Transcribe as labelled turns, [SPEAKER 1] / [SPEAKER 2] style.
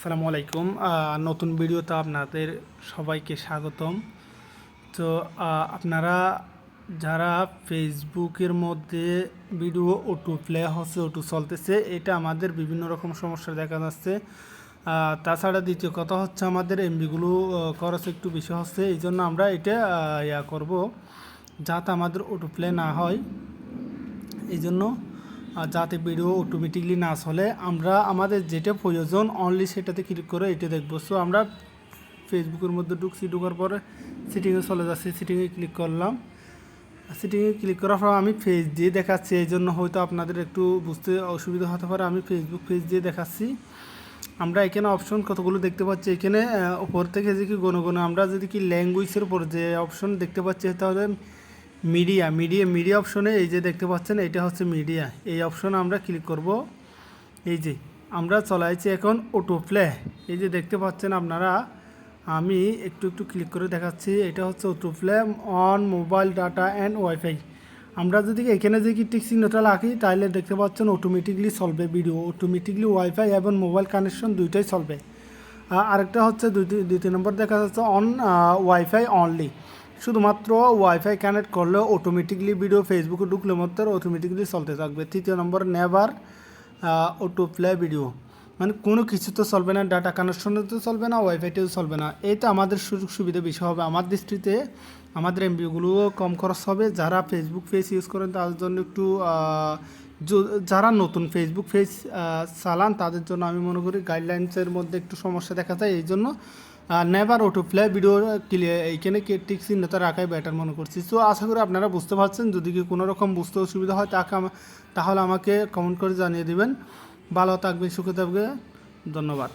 [SPEAKER 1] আসসালামু আলাইকুম। নতুন ভিডিওতে আপনাদের সবাইকে স্বাগতম। তো আপনারা যারা ফেসবুকের মধ্যে ভিডিও ওটু প্লে হচ্ছে ওটু চলতেছে, এটা আমাদের বিভিন্ন রকম সমস্যা দেখা যাচ্ছে। তাছাড়া দ্বিতীয় কথা হচ্ছে আমাদের এমবিগুলো খরচ একটু বেশি হচ্ছে, এই জন্য আমরা এটা ইয়া করব যাতে আমাদের ওটু প্লে না হয়। এই জন্য যাতে ভিডিও অটোমেটিকলি না চলে, আমরা আমাদের যেটা প্রয়োজন অনলি সেটাতে ক্লিক করে এটা দেখব। সো আমরা ফেসবুকের মধ্যে ঢুকছি, ঢুকার পরে সিটিংয়ে চলে যাচ্ছি সিটিংয়ে ক্লিক করলাম। সিটিংয়ে ক্লিক করার পর আমি পেজ দিয়ে দেখাচ্ছি, এই জন্য হয়তো আপনাদের একটু বুঝতে অসুবিধা হতে পারে, আমি ফেসবুক পেজ দিয়ে দেখাচ্ছি। আমরা এখানে অপশন কতগুলো দেখতে পাচ্ছি? এখানে উপর থেকে যে কি গণ গণ আমরা যদি কি ল্যাঙ্গুয়েজের উপর যে অপশন দেখতে পাচ্ছি, তাহলে মিডিয়া মিডিয়া মিডিয়া অপশনে এই যে দেখতে পাচ্ছেন এটা হচ্ছে মিডিয়া এই অপশনে আমরা ক্লিক করব। এই যে, আমরা চলাইছি এখন অটো প্লে এই যে দেখতে পাচ্ছেন আপনারা, আমি একটু একটু ক্লিক করে দেখাচ্ছি। এটা হচ্ছে auto play on mobile data and wifi আমরা যদি এখানে কি টিক চিহ্নটা রাখি তাহলে দেখতে পাচ্ছেন অটোমেটিকলি চলবে ভিডিও অটোমেটিকলি ওয়াইফাই এবং মোবাইল কানেকশন দুইটাই চলবে। আরেকটা হচ্ছে দুই দ্বিতীয় নম্বর দেখা যাচ্ছে অন ওয়াইফাই অনলি শুধুমাত্র ওয়াইফাই কানেক্ট করলে অটোমেটিকলি ভিডিও ফেসবুকে ঢুকলে মাত্র অটোমেটিকলি চলতে থাকবে। তৃতীয় নম্বর নেভার অটো প্লে ভিডিও মানে কোনো কিছু তো চলবে না ডাটা কানেকশনও তো চলবে না ওয়াইফাইতেও চলবে না। এইটা আমাদের সুযোগ সুবিধা বেশি হবে। আমার দৃষ্টিতে আমাদের এমবিগুলোও কম খরচ হবে। যারা ফেসবুক পেজ ইউজ করেন, তাদের জন্য একটু যারা নতুন ফেসবুক পেজ চালান, তাদের জন্য আমি মনে করি গাইডলাইন্সের মধ্যে একটু সমস্যা দেখা যায়। এই জন্য never auto play video clear এইখানে টিক চিহ্নটা রাখাই বেটার মনে করছি? সো আশা করি আপনারা বুঝতে পারছেন। যদি কি কোনো রকম বুঝতে অসুবিধা হয়, তাকে তাহলে আমাকে কমেন্ট করে জানিয়ে দেবেন। ভালো থাকবে সুখে থাকবে ধন্যবাদ।